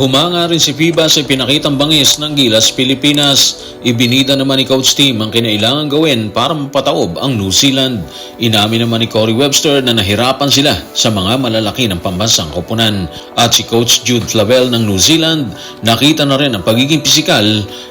Humanga rin si FIBA sa pinakitang bangis ng Gilas, Pilipinas. Ibinida naman ni Coach Team ang kinailangan gawin para mapataob ang New Zealand. Inamin naman ni Corey Webster na nahirapan sila sa mga malalaki ng pambansang koponan. At si Coach Jude Flavel ng New Zealand, nakita na rin ang pagiging pisikal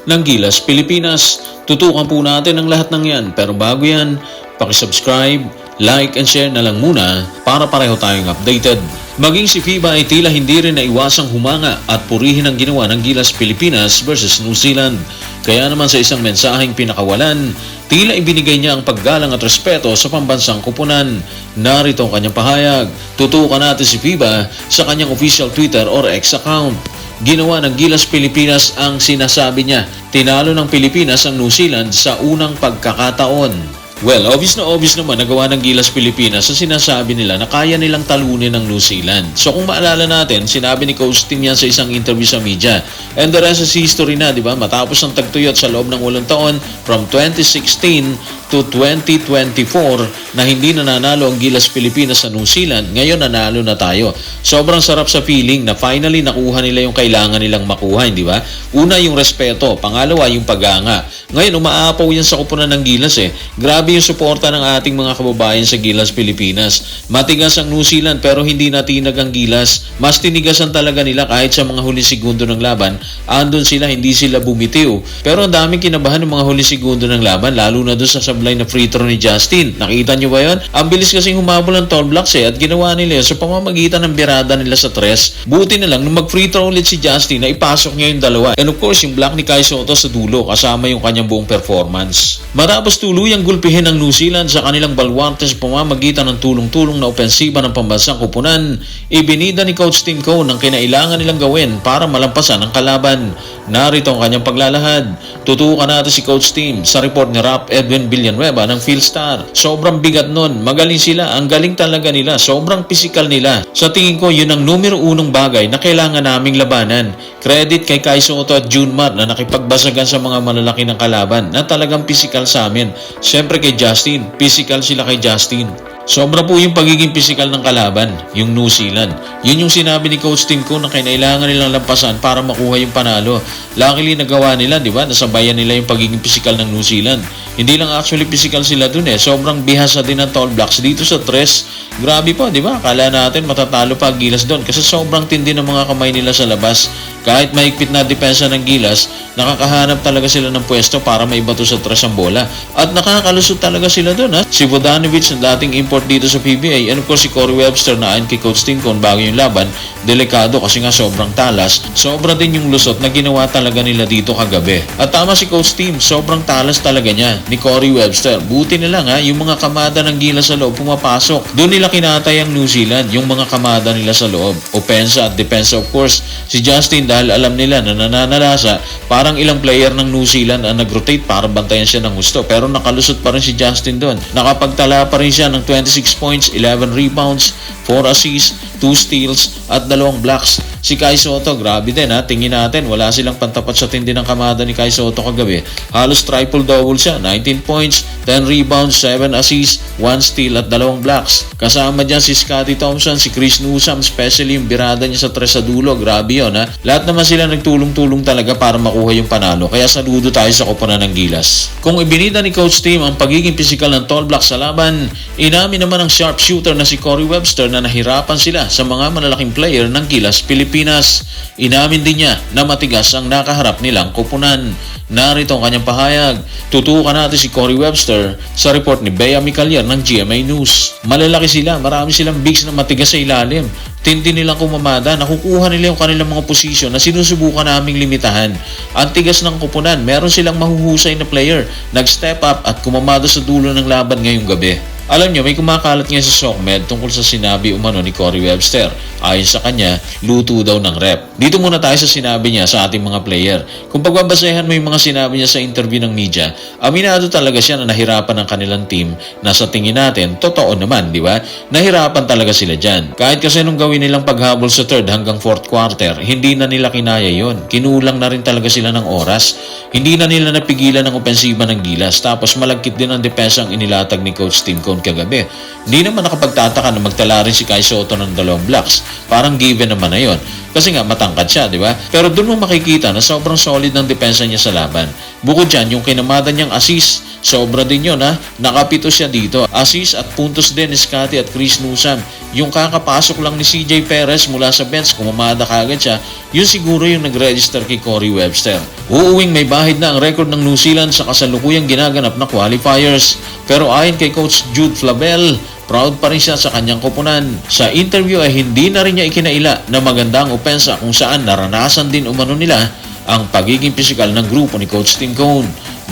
ng Gilas, Pilipinas. Tutukan po natin ang lahat ng yan. Pero bago yan, pakisubscribe, like and share na lang muna para pareho tayong updated. Maging si FIBA ay tila hindi rin naiwasang humanga at purihin ang ginawa ng Gilas Pilipinas versus New Zealand. Kaya naman sa isang mensaheng pinakawalan, tila ibinigay niya ang paggalang at respeto sa pambansang kupunan. Narito ang kanyang pahayag. Tutukan natin si FIBA sa kanyang official Twitter or X account. Ginawa ng Gilas Pilipinas ang sinasabi niya. Tinalo ng Pilipinas ang New Zealand sa unang pagkakataon. Well, obvious na obvious naman nagawa ng Gilas Pilipinas sa sinasabi nila na kaya nilang talunin ng New Zealand. So kung maalala natin, sinabi ni Coach Tim yan sa isang interview sa media. And the rest is history na, di ba? Matapos ang tagtuyot sa loob ng walong taon from 2016 to 2024 na hindi nananalo ang Gilas Pilipinas sa New Zealand, ngayon nanalo na tayo. Sobrang sarap sa feeling na finally nakuha nila yung kailangan nilang makuha, hindi ba? Una yung respeto, pangalawa yung paganga. Ngayon umaapaw yan sa kupunan ng Gilas eh. Grabe yung suporta ng ating mga kababayan sa Gilas Pilipinas. Matigas ang New Zealand pero hindi natinag ang Gilas. Mas tinigasan talaga nila kahit sa mga huli segundo ng laban. Andun sila, hindi sila bumitiw. Pero ang daming kinabahan ng mga huli segundo ng laban, lalo na doon sa sablay na free throw ni Justin. Nakita nyo ba yun? Ang bilis kasing humabol ng tall blocks eh at ginawa nila yun sa pamamagitan ng birada nila sa tres. Buti na lang nung mag-free throw ulit si Justin na ipasok niya yung dalawa. And of course, yung block ni Kai Soto sa dulo kasama yung kanyang buong performance. Matapos tuluyang gulpihin ng New Zealand sa kanilang balwarte sa pamamagitan ng tulong-tulong na opensiba ng pambansang kupunan, ibinida ni Coach Tim Cone ang kinailangan nilang gawin para malampasan ang kalaban. Narito ang kanyang paglalahad. Tutukan natin si Coach Tim sa report ni Rap Edwin Villanueva ng Philstar. Sobrang bigat nun. Magaling sila. Ang galing talaga nila. Sobrang pisikal nila. Sa tingin ko, yun ang numero unong bagay na kailangan naming labanan. Credit kay Kai Soto at June Mar na nakipagbasagan sa mga malalaki ng kalaban na talagang pisikal sa amin. Siyempre kay Justin. Pisikal sila kay Justin. Sobra po yung pagiging pisikal ng kalaban, yung New Zealand. Yun yung sinabi ni Coach Tim ko na kinailangan nilang lampasan para makuha yung panalo. Luckily nagawa nila, di ba? Nasabayan nila yung pagiging pisikal ng New Zealand. Hindi lang actually pisikal sila dun eh. Sobrang bihasa din ng tall blocks dito sa tres. Grabe po, di ba? Kala natin matatalo pa Gilas doon kasi sobrang tindi ng mga kamay nila sa labas. Kahit mahigpit na depensa ng Gilas, nakakahanap talaga sila ng pwesto para maibato sa tres ang bola. At nakakalusot talaga sila doon ha. Si Vodanovic na dating import dito sa PBA and of course si Corey Webster na ayon kay Coach Tincon bago yung laban, delikado kasi nga sobrang talas. Sobra din yung lusot na ginawa talaga nila dito kagabi. At tama si Coach Tim, sobrang talas talaga niya ni Corey Webster. Buti na lang ha, yung mga kamada ng Gilas sa loob pumapasok. Doon nila kinatay ang New Zealand, yung mga kamada nila sa loob. Opensa at depensa of course. Si Justin dahil alam nila na nananalasa, parang ilang player ng New Zealand ang nag-rotate para bantayan siya ng gusto. Pero nakalusot pa rin si Justin doon. Nakapagtala pa rin siya ng 26 points, 11 rebounds, 4 assists, 2 steals, at dalawang blocks. Si Kai Soto, grabe din ha. Tingin natin, wala silang pantapat sa tindi ng kamada ni Kai Soto kagabi. Halos triple-double siya. 19 points, 10 rebounds, 7 assists, 1 steal at dalawang blocks. Kasama dyan si Scotty Thompson, si Chris Newsom, especially yung birada niya sa tres sa dulo. Grabe yun ha. Lahat naman sila nagtulong-tulong talaga para makuha yung panalo. Kaya saludo tayo sa koponan ng Gilas. Kung ibinida ni Coach Tim ang pagiging pisikal ng tall block sa laban, inamin naman ng sharpshooter na si Corey Webster na nahirapan sila sa mga malalaking player ng Gilas, Pilipinas. Inamin din niya na matigas ang nakaharap nilang koponan. Narito ang kanyang pahayag. Tutukan natin si Corey Webster sa report ni Bea Micalier ng GMA News. Malalaki sila, marami silang bigs na matigas sa ilalim. Tindi nilang kumamada, nakukuha nila yung kanilang mga posisyon na sinusubukan naming limitahan. Ang tigas ng kupunan, meron silang mahuhusay na player, nag-step up at kumamada sa dulo ng laban ngayong gabi. Alam nyo, may kumakalat nga sa SOCMED tungkol sa sinabi umano ni Corey Webster. Ayon sa kanya, luto daw ng rep. Dito muna tayo sa sinabi niya sa ating mga player. Kung pagbabasehan mo yung mga sinabi niya sa interview ng media, aminado talaga siya na nahirapan ng kanilang team na sa tingin natin, totoo naman, di ba? Nahirapan talaga sila dyan. Kahit kasi nung gawin nilang paghabol sa third hanggang fourth quarter, hindi na nila kinaya yon. Kinulang na rin talaga sila ng oras. Hindi na nila napigilan ng opensiba ng Gilas. Tapos malagkit din ang depensa ang inilatag ni Coach Tim Cone kagabi. Hindi naman nakapagtataka na magtala rin si Kai Soto ng dalawang blocks. Parang given naman na yon. Kasi nga matangkad siya, di ba? Pero doon mo makikita na sobrang solid ng depensa niya sa laban. Bukod dyan, yung kinamada niyang assist, sobra din yun ha. Nakapito siya dito. Assist at puntos din ni Scotty at Chris Newsom. Yung kakapasok lang ni CJ Perez mula sa bench, kumamada kagad siya, yun siguro yung nag-register kay Corey Webster. Uuwing may bahid na ang record ng New Zealand sa kasalukuyang ginaganap na qualifiers. Pero ayon kay Coach Jude Flavel, Proud pa rin siya sa kanyang kupunan. Sa interview ay hindi na rin niya ikinaila na magandang opensa kung saan naranasan din umano nila ang pagiging pisikal ng grupo ni Coach Tim Cone.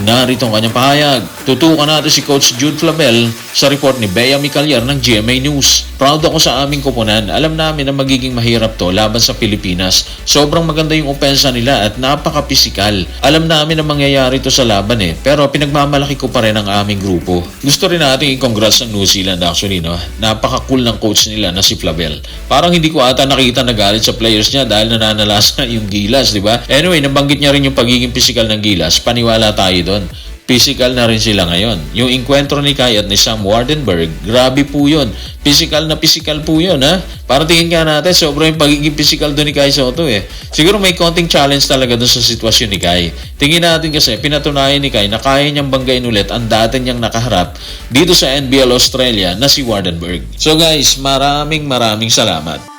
Narito ang kanyang pahayag. Tutukan natin si Coach Jude Flavel sa report ni Bea Micaliar ng GMA News. Proud ako sa aming kupunan. Alam namin na magiging mahirap to laban sa Pilipinas. Sobrang maganda yung opensa nila at napaka-pisikal. Alam namin na mangyayari to sa laban eh. Pero pinagmamalaki ko pa rin ang aming grupo. Gusto rin natin i-congrats ng New Zealand actually no. Napaka-cool ng coach nila na si Flavel. Parang hindi ko ata nakita nagalit sa players niya dahil nananalasa yung Gilas, di ba? Anyway, nabanggit niya rin yung pagiging pisikal ng Gilas. Paniwala tayo doon. Physical na rin sila ngayon. Yung enkwentro ni Kai at ni Sam Wardenberg, grabe po yun. Physical na physical po yun, ha? Para tingin nga natin, sobrang yung pagiging physical doon ni Kai Soto, eh. Siguro may konting challenge talaga doon sa sitwasyon ni Kai. Tingin natin kasi, pinatunayan ni Kai na kaya niyang banggain ulit ang dati niyang nakaharap dito sa NBL Australia na si Wardenberg. So guys, maraming maraming salamat.